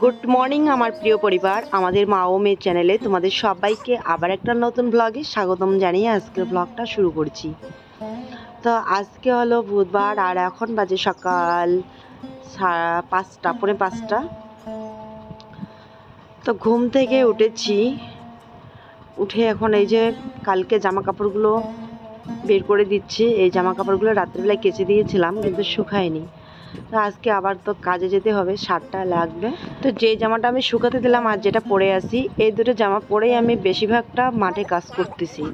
Good morning আমার প্রিয় পরিবার। আমাদের মা ও মেয়ের চ্যানেলে তোমাদের সবাইকে আবার একটা নতুন ব্লগে স্বাগতম জানিয়ে আজকের ব্লগটা শুরু করছি। তো আজকে হলো বুধবার, আর এখন বাজে সকাল পাঁচটা, পৌনে পাঁচটা। তো ঘুম থেকে উঠেছি। উঠে এখন এই যে কালকে জামা কাপড়গুলো বের করে দিচ্ছি। এই জামা কাপড়গুলো রাত্রিবেলায় কেচে দিয়েছিলাম, কিন্তু শুকায়নি। তো আজকে আবার তো কাজে যেতে হবে সারটা লাগবে। তো যে জামাটা আমি শুকাতে দিলাম আর যেটা পরে আসি এই দুটো জামা পরেই আমি বেশিরভাগটা মাঠে কাজ করতেছি।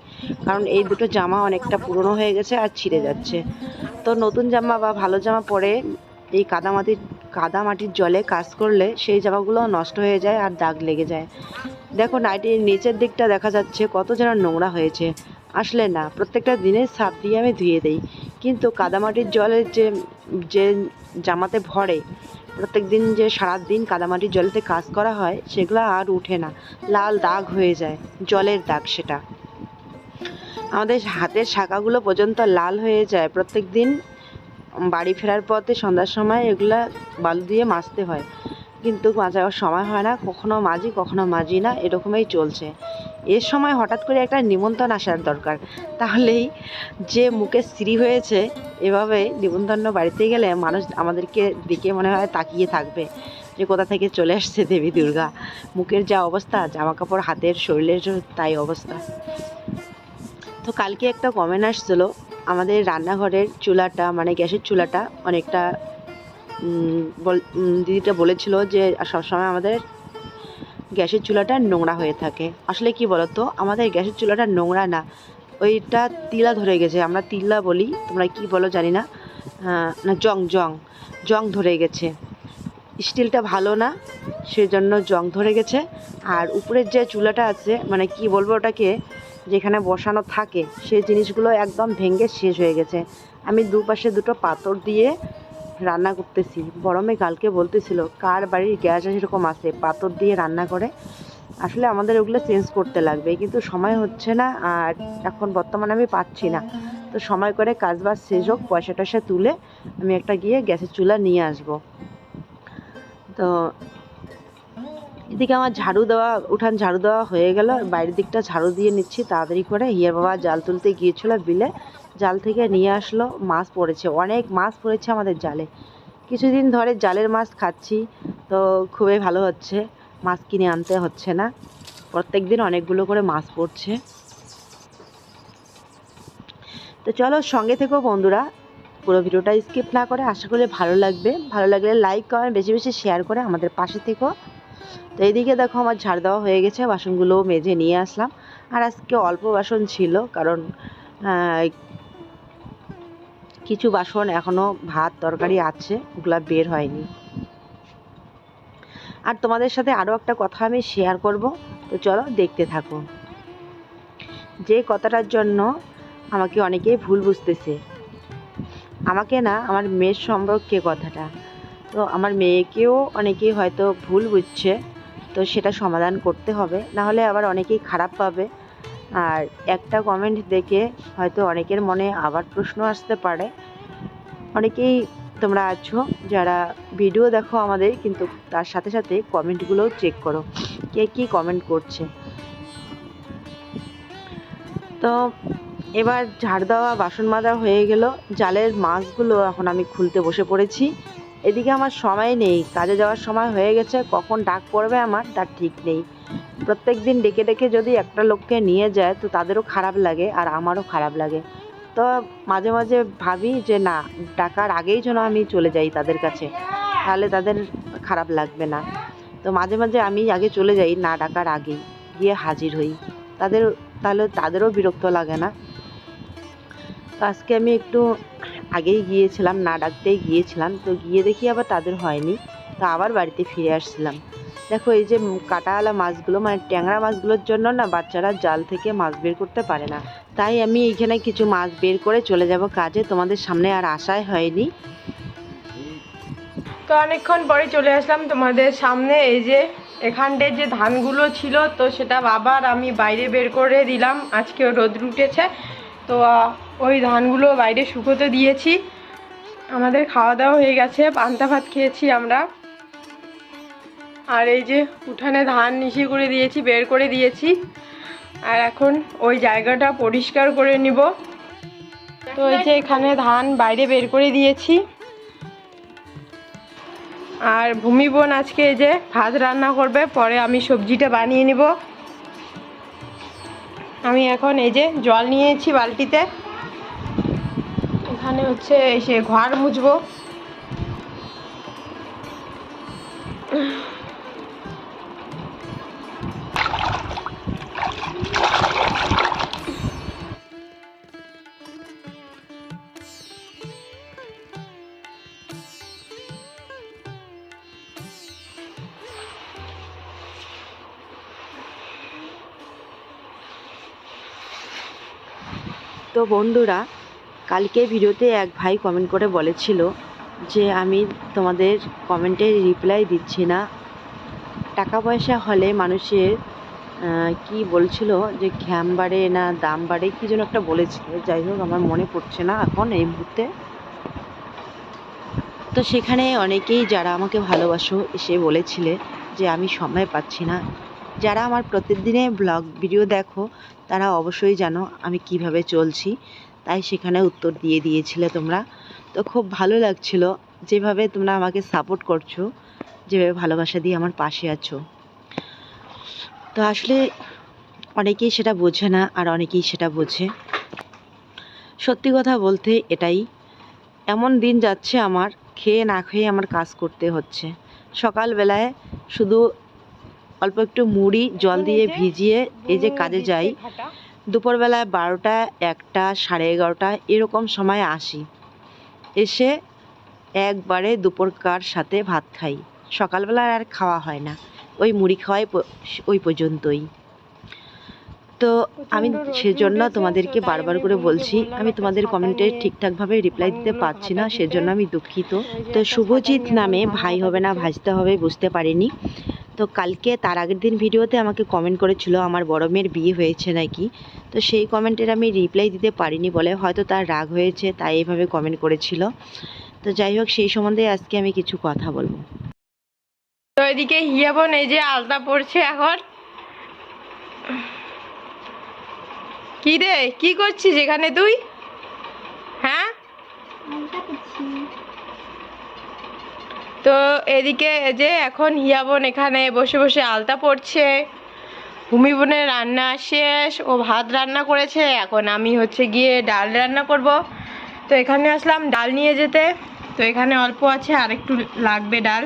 কারণ এই দুটো জামা অনেকটা পুরনো হয়ে গেছে আর ছিঁড়ে যাচ্ছে। তো নতুন জামা বা ভালো জামা পরে এই কাদামাটির কাদামাটির জলে কাজ করলে সেই জামাগুলো নষ্ট হয়ে যায় আর দাগ লেগে যায়। দেখো নাইটির নিচের দিকটা দেখা যাচ্ছে কত যেন নোংরা হয়েছে। আসলে না, প্রত্যেকটা দিনে সাপ দিয়ে আমি ধুয়ে দিই। কিন্তু কাদামাটির জলের যে যে জামাতে ভরে প্রত্যেক দিন যে সারাদিন কাদামাটির জলেতে কাজ করা হয়, সেগুলো আর উঠে না। লাল দাগ হয়ে যায়, জলের দাগ সেটা। আমাদের হাতের শাখাগুলো পর্যন্ত লাল হয়ে যায়। প্রত্যেক দিন বাড়ি ফেরার পথে সন্ধ্যার সময় এগুলা বালু দিয়ে মাজতে হয়। কিন্তু মাজার সময় হয় না, কখনো মাজি কখনো মাজি না এরকমই চলছে। এর সময় হঠাৎ করে একটা নিমন্ত্রণ আসার দরকার। তাহলেই যে মুখে স্ত্রী হয়েছে, এভাবে নিমন্ত্রণ বাড়িতে গেলে মানুষ আমাদেরকে দেখে মনে হয় তাকিয়ে থাকবে যে কোথা থেকে চলে আসছে দেবী দুর্গা। মুখের যা অবস্থা জামা কাপড় হাতের, শরীরের তাই অবস্থা। তো কালকে একটা কমেন্ট আসছিল, আমাদের রান্নাঘরের চুলাটা মানে গ্যাসের চুলাটা অনেকটা দিদিটা বলেছিল যে সবসময় আমাদের গ্যাসের চুলাটা নোংরা হয়ে থাকে। আসলে কি বলতো? আমাদের গ্যাসের চুলাটা নোংরা না। ওইটা তিলা ধরে গেছে। আমরা তিলা বলি। তোমরা কি বলো জানি না। না, জং জং। জং ধরে গেছে। স্টিলটা ভালো না, সেজন্য জং ধরে গেছে। আর উপরের যে চুলাটা আছে মানে কি বলব ওটাকে, যেখানে বসানো থাকে, সেই জিনিসগুলো একদম ভেঙে শেষ হয়ে গেছে। আমি দুপাশে দুটো পাথর দিয়ে রান্না করতেছি। বড় কালকে বলতেছিল, কার বাড়ির গ্যাস এরকম আছে? পাথর দিয়ে রান্না করে? আসলে আমাদের ওগুলো চেঞ্জ করতে লাগবে, কিন্তু সময় হচ্ছে না আর এখন বর্তমানে আমি পাচ্ছি না। তো সময় করে কাজ বাজ শেষ হোক, পয়সা টয়সা তুলে আমি একটা গিয়ে গ্যাসের চুলা নিয়ে আসব। তো এদিকে আমার ঝাড়ু দেওয়া, উঠান ঝাড়ু দেওয়া হয়ে গেল। বাইরের দিকটা ঝাড়ু দিয়ে নিচ্ছি, তাড়াতাড়ি করে। হিয়ার বাবা জাল তুলতে গিয়েছিল বিলে। জাল থেকে নিয়ে আসলো, মাছ পড়েছে, অনেক মাছ পড়েছে আমাদের জালে। কিছুদিন ধরে জালের মাছ খাচ্ছি, তো খুবই ভালো হচ্ছে, মাছ কিনে আনতে হচ্ছে না। প্রত্যেক দিন অনেকগুলো করে মাছ পড়ছে। তো চলো সঙ্গে থেকো বন্ধুরা, পুরো ভিডিওটা স্কিপ না করে আশা করি ভালো লাগবে। ভালো লাগলে লাইক কমেন্ট বেশি বেশি শেয়ার করে আমাদের পাশে থেকো। তো এইদিকে দেখো আমার ঝাড় দেওয়া হয়ে গেছে বাসনগুলো মেজে নিয়ে আসলাম। আর আজকে অল্প বাসন ছিল, কারণ কিছু বাসন এখনও, ভাত, তরকারি আছে, ওগুলা বের হয়নি। আর তোমাদের সাথে আরও একটা কথা আমি শেয়ার করব, তো চলো দেখতে থাকো। যে কথাটার জন্য আমাকে অনেকেই ভুল বুঝতেছে। আমাকে না, আমার মেয়ের সম্পর্কে কথাটা। তো আমার মেয়েকেও অনেকেই হয়তো ভুল বুঝছে, তো সেটা সমাধান করতে হবে না হলে আবার অনেকেই খারাপ পাবে। আর একটা কমেন্ট দেখে হয়তো অনেকের মনে আবার প্রশ্ন আসতে পারে। অনেকেই তোমরা আছো, যারা ভিডিও দেখো আমাদের, কিন্তু তার সাথে সাথে কমেন্টগুলোও চেক করো। কে কী কমেন্ট করছে? তো এবার ঝাড় দেওয়া বাসন মাজা হয়ে গেল। জালের মাছগুলো এখন আমি খুলতে বসে পড়েছি। এদিকে আমার সময় নেই, কাজে যাওয়ার সময় হয়ে গেছে, কখন ডাক পড়বে আমার, তার ঠিক নেই। প্রত্যেক দিন ডেকে ডেকে যদি একটা লোককে নিয়ে যায়, তো তাদেরও খারাপ লাগে আর আমারও খারাপ লাগে। তো মাঝে মাঝে ভাবি যে, না ডাকার আগেই যেন আমি চলে যাই তাদের কাছে, তাহলে তাদের খারাপ লাগবে না। তো মাঝে মাঝে আমি আগে চলে যাই, না ডাকার আগেই গিয়ে হাজির হই। তাদের, তাহলে তাদেরও বিরক্ত লাগে না। তো আজকে আমি একটু আগেই গিয়েছিলাম, না ডাকতেই গিয়েছিলাম, তো গিয়ে দেখি আবার তাদের হয়নি। তো আবার বাড়িতে ফিরে আসছিলাম। দেখো, এই যে কাটাওয়ালা মাছগুলো মানে ট্যাংরা মাছগুলোর জন্য না বাচ্চারা জাল থেকে মাছ বের করতে পারে না। তাই আমি এইখানে কিছু মাছ বের করে চলে যাব কাজে, তোমাদের সামনে আর আশাই হয়নি। তো অনেকক্ষণ পরে চলে আসলাম তোমাদের সামনে, এই যে এখানটায় যে ধানগুলো ছিল, তো সেটা আবার আমি বাইরে বের করে দিলাম। আজকে রোদ উঠেছে, তো ওই ধানগুলো বাইরে শুকোতে দিয়েছি। আমাদের খাওয়া দাওয়া হয়ে গেছে, পান্তা ভাত খেয়েছি আমরা। আর এই যে উঠানে ধান নিশি করে দিয়েছি, বের করে দিয়েছি। আর এখন ওই জায়গাটা পরিষ্কার করে নিব। তো এই যে এখানে ধান বাইরে বের করে দিয়েছি। আর ভূমি বোন আজকে এই যে ভাত রান্না করবে, পরে আমি সবজিটা বানিয়ে নিব। আমি এখন এই যে জল নিয়েছি বালতিতে। এখানে হচ্ছে এসে ঘর মুছবো। তো বন্ধুরা, কালকে ভিডিওতে এক ভাই কমেন্ট করে বলেছিল যে, আমি তোমাদের কমেন্টে রিপ্লাই দিচ্ছি না। টাকা পয়সা হলে মানুষের কি বলছিল যে ঘ্যাম বাড়ে না দাম বাড়ে, কি যেন একটা বলেছিল। যাই হোক, আমার মনে পড়ছে না এখন এই মুহূর্তে। তো সেখানে অনেকেই যারা আমাকে ভালোবাসো এসে বলেছিলে যে আমি সময় পাচ্ছি না। যারা আমার প্রতিদিনে ব্লগ ভিডিও দেখো, তারা অবশ্যই জানো আমি কীভাবে চলছি। তাই সেখানে উত্তর দিয়ে দিয়েছিলে তোমরা। তো খুব ভালো লাগছিল যেভাবে তোমরা আমাকে সাপোর্ট করছ, যেভাবে ভালোবাসা দিয়ে আমার পাশে আছো। তো আসলে অনেকেই সেটা বোঝে না আর অনেকেই সেটা বোঝে। সত্যি কথা বলতে এটাই, এমন দিন যাচ্ছে আমার, খেয়ে না খেয়ে আমার কাজ করতে হচ্ছে। সকালবেলায় শুধু অল্প একটু মুড়ি, জল দিয়ে ভিজিয়ে এই যে কাজে যাই দুপুরবেলায় বারোটা, একটা, সাড়ে এগারোটা, এরকম সময় আসি। এসে একবারে দুপুরকার সাথে ভাত খাই। সকালবেলা আর খাওয়া হয় না। ওই মুড়ি খাওয়াই ওই পর্যন্তই। তো আমি সেজন্য তোমাদেরকে বারবার করে বলছি আমি তোমাদের কমেন্টে ঠিকঠাকভাবে রিপ্লাই দিতে পারছি না সেজন্য আমি দুঃখিত। তো শুভজিৎ নামে ভাই হবে না ভাজতে হবে বুঝতে পারিনি। তো কালকে তার আগের দিন ভিডিওতে আমাকে কমেন্ট করেছিল আমার বড় মেয়ের বিয়ে হয়েছে নাকি? তো সেই কমেন্টের আমি রিপ্লাই দিতে পারিনি বলে হয়তো তার রাগ হয়েছে তাই এভাবে কমেন্ট করেছিল। তো যাই হোক সেই সম্বন্ধে আজকে আমি কিছু কথা বলব। তো এদিকে হিয়া বোন এই যে আলতা পড়ছে এখন। কি রে কি করছিস এখানে তুই? হ্যাঁ? তো এদিকে এই যে এখন হিয়া বোন এখানে বসে বসে আলতা পড়ছে ভূমি বোনের রান্না শেষ ও ভাত রান্না করেছে। এখন আমি হচ্ছে গিয়ে ডাল রান্না করব। তো এখানে আসলাম ডাল নিয়ে যেতে। তো এখানে অল্প আছে আর একটু লাগবে ডাল।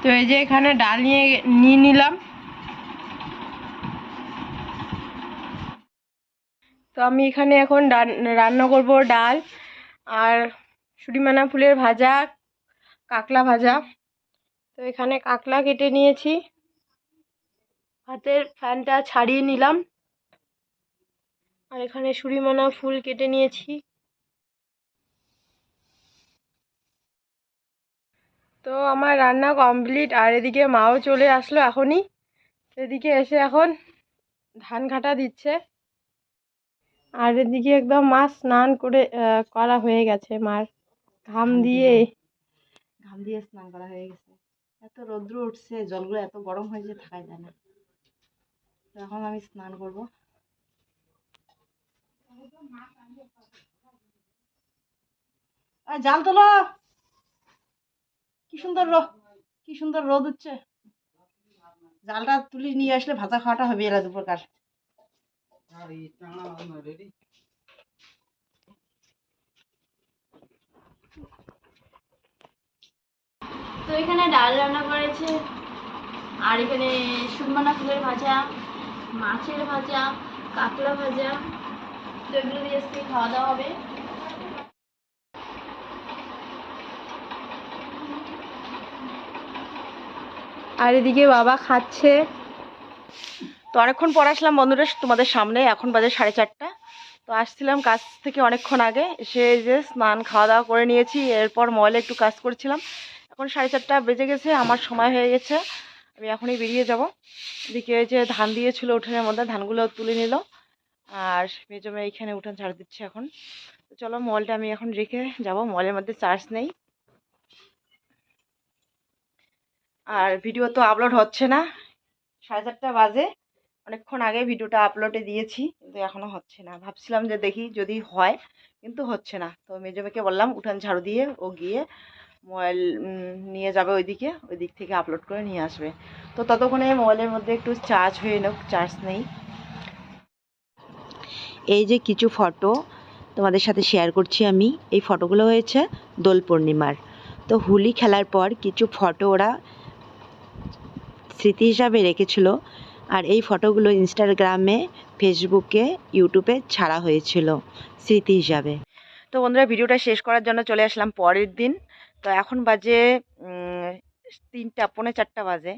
তো এই যে এখানে ডাল নিয়ে নিয়ে নিলাম। তো আমি এখানে এখন রান্না করব ডাল আর সুরিমানা ফুলের ভাজা, কাকলা ভাজা। তো এখানে কাকলা কেটে নিয়েছি। হাতের ফ্যানটা ছাড়িয়ে নিলাম। আর এখানে সুরিমানা ফুল কেটে নিয়েছি। তো আমার রান্না কমপ্লিট আর এদিকে মাও চলে আসলো এখনই। এদিকে এসে এখন ধান ঘাটা দিচ্ছে। আর এদিকে একদম মা স্নান করে করা হয়ে গেছে মার। ঘাম দিয়ে। ঘাম দিয়ে স্নান করা হয়ে গেছে। এত রৌদ্র উঠছে জলগুলো এত গরম হয়েছে থাকা যায় না। তো এখন আমি স্নান করব। জাল তোলো। কি সুন্দর রোদ কি সুন্দর রোদ হচ্ছে জালটা তুলি নিয়ে আসলে ভাজা খাওয়াটা হবে এরা দুপ্রকার। তো এখানে ডাল রান্না করেছে আর এখানে সুরমানা ফুলের ভাজা মাছের ভাজা কাতলা ভাজা। তো এগুলো দিয়ে আজকে খাওয়া দাওয়া হবে। আর এদিকে বাবা খাচ্ছে। তো অনেকক্ষণ পর আসলাম বন্ধুরা, তোমাদের সামনে। এখন বাজে সাড়ে চারটা। তো আসছিলাম কাজ থেকে অনেকক্ষণ আগে। এসে যে স্নান খাওয়া দাওয়া করে নিয়েছি। এরপর ময়লে একটু কাজ করছিলাম। এখন সাড়ে চারটা বেজে গেছে, আমার সময় হয়ে গেছে। আমি এখনই বেরিয়ে যাব। এদিকে যে ধান দিয়েছিল উঠানের মধ্যে, ধানগুলো তুলে নিল। আর মেজমে এইখানে উঠান ছাড় দিচ্ছে এখন। তো চলো মলটা আমি এখন রেখে যাব। মলের মধ্যে চার্জ নেই। আর ভিডিও তো আপলোড হচ্ছে না। সাড়ে চারটা বাজে। অনেকক্ষণ আগে ভিডিওটা আপলোডে দিয়েছি, কিন্তু এখনও হচ্ছে না। ভাবছিলাম যে দেখি যদি হয়, কিন্তু হচ্ছে না। তো মেজো মেয়েকে বললাম, উঠান ঝাড়ু দিয়ে, ও গিয়ে মোবাইল নিয়ে যাবে ওইদিকে ওই দিক থেকে আপলোড করে নিয়ে আসবে। তো ততক্ষণে মোবাইলের মধ্যে একটু চার্জ হয়ে নোক চার্জ নেই। এই যে কিছু ফটো তোমাদের সাথে শেয়ার করছি আমি। এই ফটোগুলো হয়েছে দোল পূর্ণিমার। তো হোলি খেলার পর কিছু ফটো ওরা স্মৃতি হিসাবে রেখেছিল। আর এই ফটোগুলো ইনস্টাগ্রামে ফেসবুকে ইউটিউবে ছাড়া হয়েছিল স্মৃতি হিসাবে। তো বন্ধুরা, ভিডিওটা শেষ করার জন্য চলে আসলাম পরের দিন। তো এখন বাজে তিনটা, পৌনে চারটা বাজে।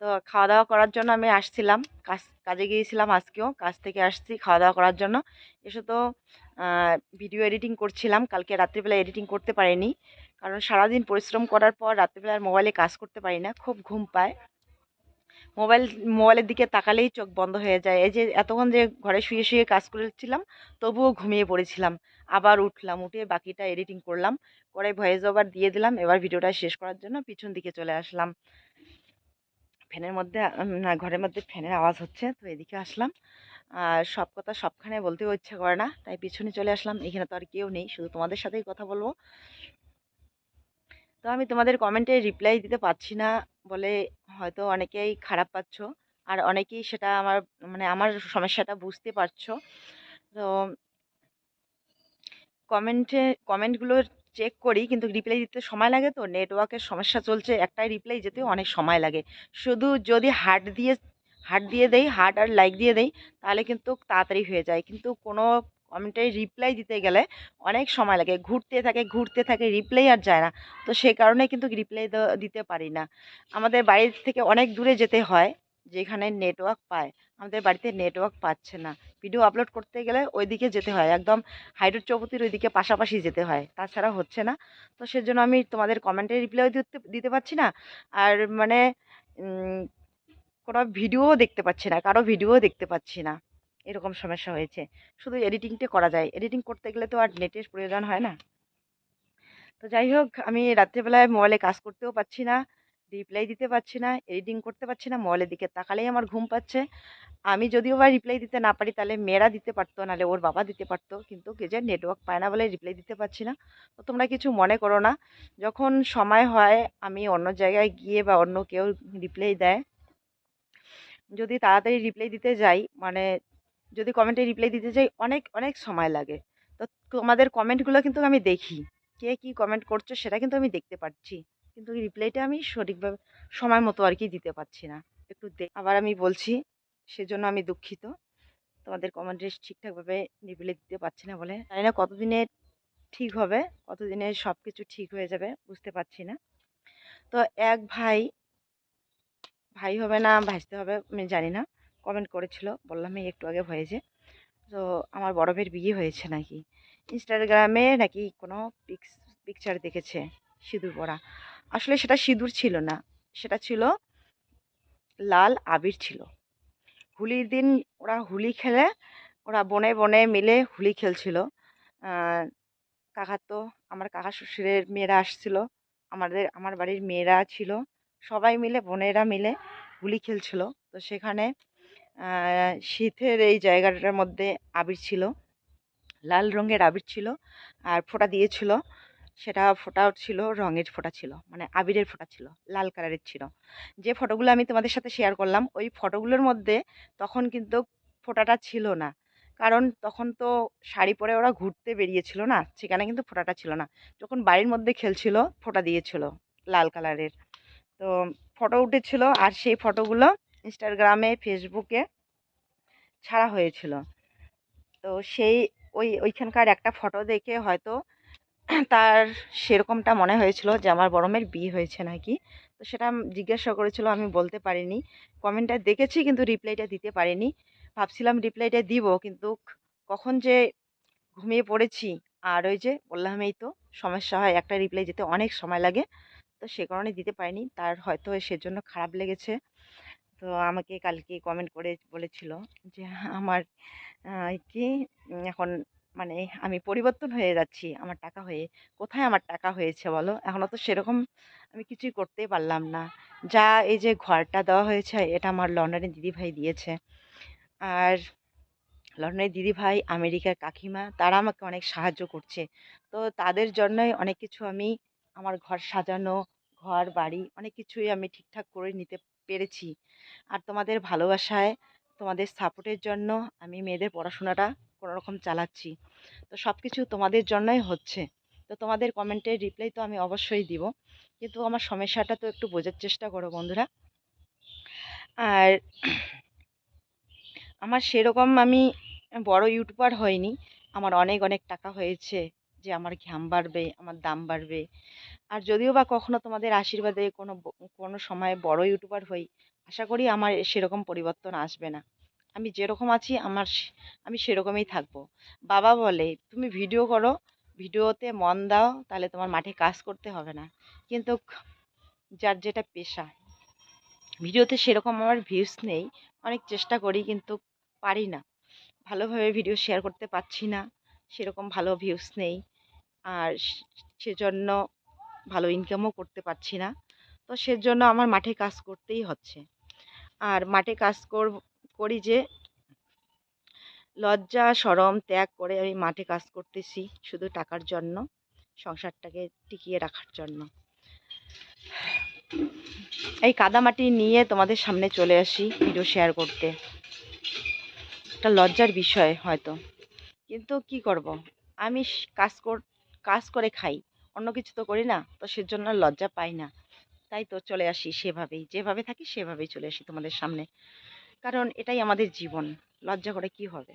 তো খাওয়া দাওয়া করার জন্য আমি আসছিলাম। কাজ, কাজে গিয়েছিলাম আজকেও। কাজ থেকে আসছি খাওয়া দাওয়া করার জন্য। এসে তো ভিডিও এডিটিং করছিলাম। কালকে রাত্রিবেলা এডিটিং করতে পারিনি। কারণ সারাদিন পরিশ্রম করার পর রাত্রিবেলা আর মোবাইলে কাজ করতে পারি না। খুব ঘুম পায়। মোবাইল, মোবাইলের দিকে তাকালেই চোখ বন্ধ হয়ে যায়। এই যে এতক্ষণ যে ঘরে শুয়ে শুয়ে কাজ করেছিলাম, তবুও ঘুমিয়ে পড়েছিলাম। আবার উঠলাম, উঠে বাকিটা এডিটিং করলাম, করে ভয়েস ওভার দিয়ে দিলাম। এবার ভিডিওটা শেষ করার জন্য পিছন দিকে চলে আসলাম। ফ্যানের মধ্যে না, ঘরের মধ্যে ফ্যানের আওয়াজ হচ্ছে, তো এদিকে আসলাম। আর সব কথা সবখানে বলতেও ইচ্ছা করে না, তাই পিছনে চলে আসলাম। এখানে তো আর কেউ নেই, শুধু তোমাদের সাথেই কথা বলব। তো আমি তোমাদের কমেন্টে রিপ্লাই দিতে পারছি না বলে হয়তো অনেকেই খারাপ পাচ্ছ। আর অনেকেই সেটা আমার মানে আমার সমস্যাটা বুঝতে পারছ। তো কমেন্টে কমেন্টগুলো চেক করি কিন্তু রিপ্লাই দিতে সময় লাগে তো। নেটওয়ার্কের সমস্যা চলছে, একটাই রিপ্লাই যেতে অনেক সময় লাগে। শুধু যদি হার্ট দিয়ে হার্ট দিয়ে দেই হার্ট আর লাইক দিয়ে দেই, তাহলে কিন্তু তাড়াতাড়ি হয়ে যায়। কিন্তু কোনো কমেন্টে রিপ্লাই দিতে গেলে অনেক সময় লাগে। ঘুরতে থাকে ঘুরতে থাকে রিপ্লাই আর যায় না। তো সেই কারণে কিন্তু রিপ্লাই দিতে পারি না। আমাদের বাড়ির থেকে অনেক দূরে যেতে হয়, যেখানে নেটওয়ার্ক পায়। আমাদের বাড়িতে নেটওয়ার্ক পাচ্ছে না। ভিডিও আপলোড করতে গেলে ওইদিকে যেতে হয়। একদম হাইড্রোড চৌপতির ওইদিকে পাশাপাশি যেতে হয়। তাছাড়া হচ্ছে না। তো সেজন্য আমি তোমাদের কমেন্টে রিপ্লাই দিতে দিতে পারছি না। আর মানে কোনো ভিডিওও দেখতে পাচ্ছি না। কারও ভিডিও দেখতে পাচ্ছি না। এরকম সমস্যা হয়েছে। শুধু এডিটিংটা করা যায়। এডিটিং করতে গেলে তো আর নেটের প্রয়োজন হয় না। তো যাই হোক, আমি রাত্রেবেলায় মোবাইলে কাজ করতেও পারছি না রিপ্লাই দিতে পারছি না এডিটিং করতে পারছি না মোবাইলের দিকে তাকালেই আমার ঘুম পাচ্ছে। আমি যদিও বা রিপ্লাই দিতে না পারি, তাহলে মেয়েরা দিতে পারতো, নাহলে ওর বাবা দিতে পারতো, কিন্তু কে যে নেটওয়ার্ক পায় না বলে রিপ্লাই দিতে পারছি না। তো তোমরা কিছু মনে করো না। যখন সময় হয়, আমি অন্য জায়গায় গিয়ে বা অন্য কেউ রিপ্লাই দেয়। যদি তাড়াতাড়ি রিপ্লাই দিতে যাই মানে যদি কমেন্টে রিপ্লাই দিতে চাই, অনেক অনেক সময় লাগে। তো তোমাদের কমেন্টগুলো কিন্তু আমি দেখি। কে কী কমেন্ট করছ সেটা কিন্তু আমি দেখতে পাচ্ছি। কিন্তু রিপ্লাইটা আমি সঠিকভাবে সময় মতো আর কি দিতে পারছি না। একটু আবার আমি বলছি, সেজন্য আমি দুঃখিত। তোমাদের কমেন্টে ঠিকঠাকভাবে রিপ্লাই দিতে পারছি না বলে। জানি না কতদিনে ঠিক হবে, কতদিনে সব কিছু ঠিক হয়ে যাবে, বুঝতে পারছি না। তো এক ভাই ভাই হবে না ভাসতে হবে আমি জানি না। কমেন্ট করেছিল। বললাম, এই একটু আগে হয়েছে। তো আমার ভাইয়ের বিয়ে হয়েছে নাকি? ইনস্টাগ্রামে নাকি কোনো পিক্স পিকচার দেখেছে সিঁদুর পরা। আসলে সেটা সিঁদুর ছিল না। সেটা ছিল লাল আবির ছিল। হোলির দিন ওরা হোলি খেলে, ওরা বনে বনে মিলে হোলি খেলছিল। কাকা তো আমার কাকা শ্বশুরের মেয়েরা আসছিল। আমাদের, আমার বাড়ির মেয়েরা ছিল। সবাই মিলে, বোনেরা মিলে হোলি খেলছিল। তো সেখানে শীতের এই জায়গাটার মধ্যে আবির ছিল। লাল রঙের আবির ছিল আর ফোঁটা দিয়েছিল। সেটা ফোঁটাও ছিল, রঙের ফোঁটা ছিল মানে আবিরের ফোঁটা ছিল, লাল কালারের ছিল। যে ফটোগুলো আমি তোমাদের সাথে শেয়ার করলাম, ওই ফটোগুলোর মধ্যে তখন কিন্তু ফোঁটাটা ছিল না। কারণ তখন তো শাড়ি পরে ওরা ঘুরতে বেরিয়েছিল না, সেখানে কিন্তু ফোঁটাটা ছিল না। যখন বাড়ির মধ্যে খেলছিল, ফোঁটা দিয়েছিল লাল কালারের। তো ফটো উঠেছিল আর সেই ফটোগুলো ইনস্টাগ্রামে ফেসবুকে ছাড়া হয়েছিল। তো সেই ওই, ওইখানকার একটা ফটো দেখে হয়তো তার সেরকমটা মনে হয়েছিল যে আমার বড় মেয়ের বিয়ে হয়েছে নাকি। তো সেটা জিজ্ঞাসা করেছিল, আমি বলতে পারিনি। কমেন্টটা দেখেছি কিন্তু রিপ্লাইটা দিতে পারিনি। ভাবছিলাম রিপ্লাইটা দিব কিন্তু কখন যে ঘুমিয়ে পড়েছি। আর ওই যে বললাম, এই তো সমস্যা হয়, একটা রিপ্লাই দিতে অনেক সময় লাগে। তো সে কারণে দিতে পারিনি। তার হয়তো সেজন্য খারাপ লেগেছে। তো আমাকে কালকে কমেন্ট করে বলেছিল যে, আমার কি এখন মানে আমি পরিবর্তন হয়ে যাচ্ছি, আমার টাকা হয়ে, কোথায় আমার টাকা হয়েছে বলো? এখনও তো সেরকম আমি কিছুই করতেই পারলাম না। যা এই যে ঘরটা দেওয়া হয়েছে, এটা আমার লন্ডনের দিদিভাই দিয়েছে। আর লন্ডনের দিদিভাই আমেরিকার কাকিমা, তারা আমাকে অনেক সাহায্য করছে। তো তাদের জন্যই অনেক কিছু আমি, আমার ঘর সাজানো, ঘর বাড়ি, অনেক কিছুই আমি ঠিকঠাক করে নিতে পেরেছি। আর তোমাদের ভালোবাসায়, তোমাদের সাপোর্টের জন্য আমি মেয়েদের পড়াশোনাটা কোনো রকম চালাচ্ছি। তো সব কিছু তোমাদের জন্যই হচ্ছে। তো তোমাদের কমেন্টের রিপ্লাই তো আমি অবশ্যই দিব। কিন্তু আমার সমস্যাটা তো একটু বোঝার চেষ্টা করো বন্ধুরা। আর আমার সেরকম আমি বড় ইউটিউবার হয়নি আমার অনেক অনেক টাকা হয়েছে। যে আমার ঘাম বাড়বে, আমার দাম বাড়বে। আর যদিও বা কখনো তোমাদের আশীর্বাদে কোনো কোনো সময় বড় ইউটিউবার হই, আশা করি আমার সেরকম পরিবর্তন আসবে না। আমি যেরকম আছি, আমার আমি সেরকমই থাকব। বাবা বলে, তুমি ভিডিও করো, ভিডিওতে মন দাও, তাহলে তোমার মাঠে কাজ করতে হবে না। কিন্তু যার যেটা পেশা। ভিডিওতে সেরকম আমার ভিউস নেই, অনেক চেষ্টা করি, কিন্তু পারি না। ভালোভাবে ভিডিও শেয়ার করতে পারছি না, সেরকম ভালো ভিউস নেই। আর সেজন্য ভালো ইনকামও করতে পারছি না। তো সেজন্য আমার মাঠে কাজ করতেই হচ্ছে। আর মাঠে কাজ কর করি যে লজ্জা, সরম, ত্যাগ করে আমি মাঠে কাজ করতেছি শুধু টাকার জন্য, সংসারটাকে টিকিয়ে রাখার জন্য। এই কাদামাটি নিয়ে তোমাদের সামনে চলে আসি ভিডিও শেয়ার করতে। একটা লজ্জার বিষয় হয়তো। কিন্তু কি করব? আমি কাজ কর কাজ করে খাই, অন্য কিছু তো করি না, তো সেজন্য লজ্জা পাই না। তাই তো চলে আসি সেভাবেই, যেভাবে থাকি সেভাবেই চলে আসি তোমাদের সামনে। কারণ এটাই আমাদের জীবন, লজ্জা করে কি হবে?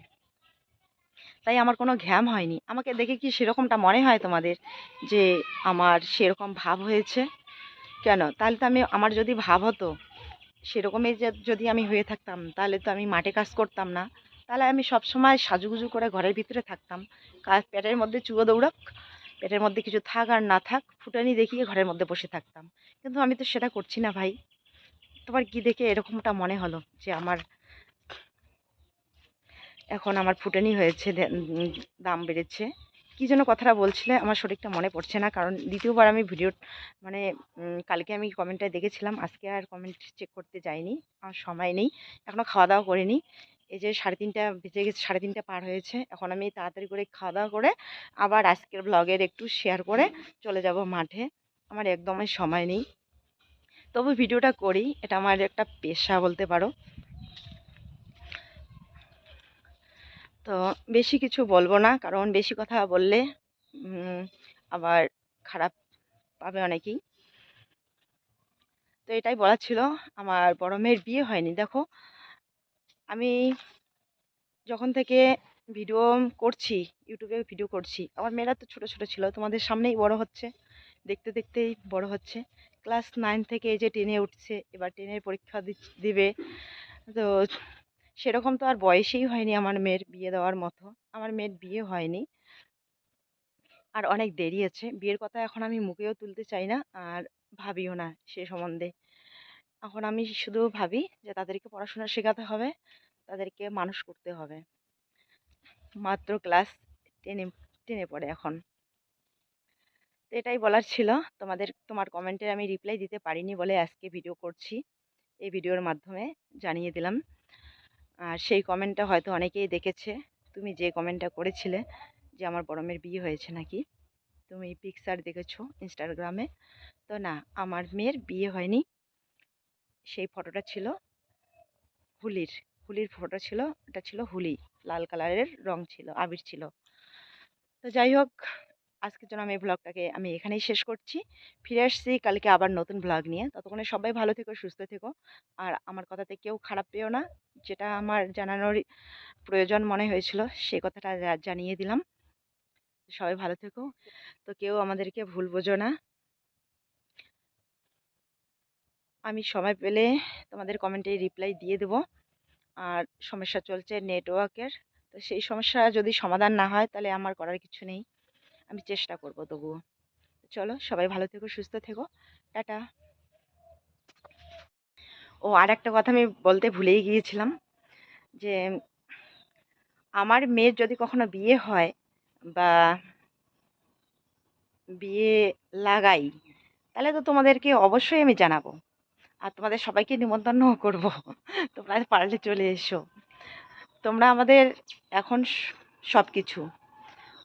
তাই আমার কোনো ঘ্যাম হয়নি। আমাকে দেখে কি সেরকমটা মনে হয় তোমাদের যে আমার সেরকম ভাব হয়েছে? কেন? তাহলে তো আমি, আমার যদি ভাব হতো, সেরকমই যদি আমি হয়ে থাকতাম, তাহলে তো আমি মাঠে কাজ করতাম না। তাহলে আমি সবসময় সাজুগুজু করে ঘরের ভিতরে থাকতাম। কাজ পেটের মধ্যে চুয়ো দৌড়াক পেটের মধ্যে কিছু থাক আর না থাক, ফুটানি দেখিয়ে ঘরের মধ্যে বসে থাকতাম। কিন্তু আমি তো সেটা করছি না ভাই। তোমার কি দেখে এরকমটা মনে হলো যে আমার এখন আমার ফুটানি হয়েছে দাম বেড়েছে? কী যেন কথাটা বলছিলে, আমার সঠিকটা মনে পড়ছে না। কারণ দ্বিতীয়বার আমি ভিডিও মানে কালকে আমি কমেন্টটা দেখেছিলাম। আজকে আর কমেন্ট চেক করতে যাইনি আমার সময় নেই। এখনও খাওয়া দাওয়া করিনি। এই যে সাড়ে তিনটা বেজে গেছে, সাড়ে তিনটা পার হয়েছে। এখন আমি তাড়াতাড়ি করে খাওয়া দাওয়া করে আবার আজকের ব্লগের একটু শেয়ার করে চলে যাব মাঠে। আমার একদমই সময় নেই। তবু ভিডিওটা করি, এটা আমার একটা পেশা বলতে পারো। তো বেশি কিছু বলব না, কারণ বেশি কথা বললে আবার খারাপ পাবে অনেকেই। তো এটাই বলার ছিল। আমার বড় মেয়ের বিয়ে হয়নি, দেখো। আমি যখন থেকে ভিডিও করছি ইউটিউবে ভিডিও করছি, আমার মেয়েরা তো ছোট ছোট ছিল, তোমাদের সামনেই বড় হচ্ছে, দেখতে দেখতেই বড় হচ্ছে। ক্লাস নাইন থেকে এই যে টেনে উঠছে, এবার টেনের পরীক্ষা দিবে। তো সেরকম তো আর বয়সেই হয়নি আমার মেয়ের বিয়ে দেওয়ার মতো। আমার মেয়ের বিয়ে হয়নি। আর অনেক দেরি আছে। বিয়ের কথা এখন আমি মুখেও তুলতে চাই না, আর ভাবিও না সে সম্বন্ধে। এখন আমি শুধু ভাবি যে তাদেরকে পড়াশোনা শেখাতে হবে, তাদেরকে মানুষ করতে হবে। মাত্র ক্লাস টেনে টেনে পড়ে এখন। তো এটাই বলার ছিল। তোমাদের, তোমার কমেন্টের আমি রিপ্লাই দিতে পারিনি বলে আজকে ভিডিও করছি। এই ভিডিওর মাধ্যমে জানিয়ে দিলাম। আর সেই কমেন্টটা হয়তো অনেকেই দেখেছে। তুমি যে কমেন্টটা করেছিলে যে আমার বড় মেয়ের বিয়ে হয়েছে নাকি, তুমি পিকচার দেখেছ ইনস্টাগ্রামে। তো না, আমার মেয়ের বিয়ে হয়নি। সেই ফটোটা ছিল হুলির। হুলির ফটো ছিল, এটা ছিল হুলি। লাল কালারের রং ছিল, আবির ছিল। তো যাই হোক, আজকের জন্য আমি এই ব্লগটাকে আমি এখানেই শেষ করছি। ফিরে আসছি কালকে আবার নতুন ব্লগ নিয়ে। ততক্ষণে সবাই ভালো থেকো, সুস্থ থেকো। আর আমার কথাতে কেউ খারাপ পেও না। যেটা আমার জানানোর প্রয়োজন মনে হয়েছিল সেই কথাটা জানিয়ে দিলাম। সবাই ভালো থেকো। তো কেউ আমাদেরকে ভুল বোঝো না। আমি সময় পেলে তোমাদের কমেন্টে রিপ্লাই দিয়ে দেবো। আর সমস্যা চলছে নেটওয়ার্কের তো সেই সমস্যা যদি সমাধান না হয় তাহলে আমার করার কিছু নেই। আমি চেষ্টা করব তবুও। চলো, সবাই ভালো থেকো, সুস্থ থেকো। টাটা। ও, আর একটা কথা আমি বলতে ভুলেই গিয়েছিলাম যে, আমার মেয়ের যদি কখনো বিয়ে হয় বা বিয়ে লাগাই, তাহলে তো তোমাদেরকে অবশ্যই আমি জানাব। আর তোমাদের সবাইকে নিমন্ত্রণও করব। তোমরা পারলে চলে এসো। তোমরা আমাদের এখন সব কিছু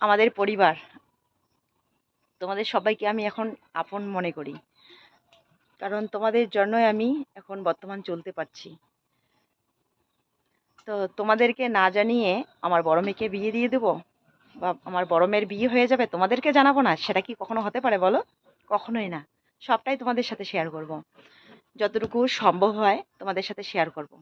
আমাদের পরিবার, তোমাদের সবাইকে আমি এখন আপন মনে করি। কারণ তোমাদের জন্যই আমি এখন বর্তমান চলতে পারছি। তো তোমাদেরকে না জানিয়ে আমার বড় মেয়েকে বিয়ে দিয়ে দেবো? বা আমার বড় মেয়ের বিয়ে হয়ে যাবে তোমাদেরকে জানাব না? সেটা কি কখনো হতে পারে বলো? কখনোই না। সবটাই তোমাদের সাথে শেয়ার করব। যতটুকু সম্ভব হয় তোমাদের সাথে শেয়ার করব।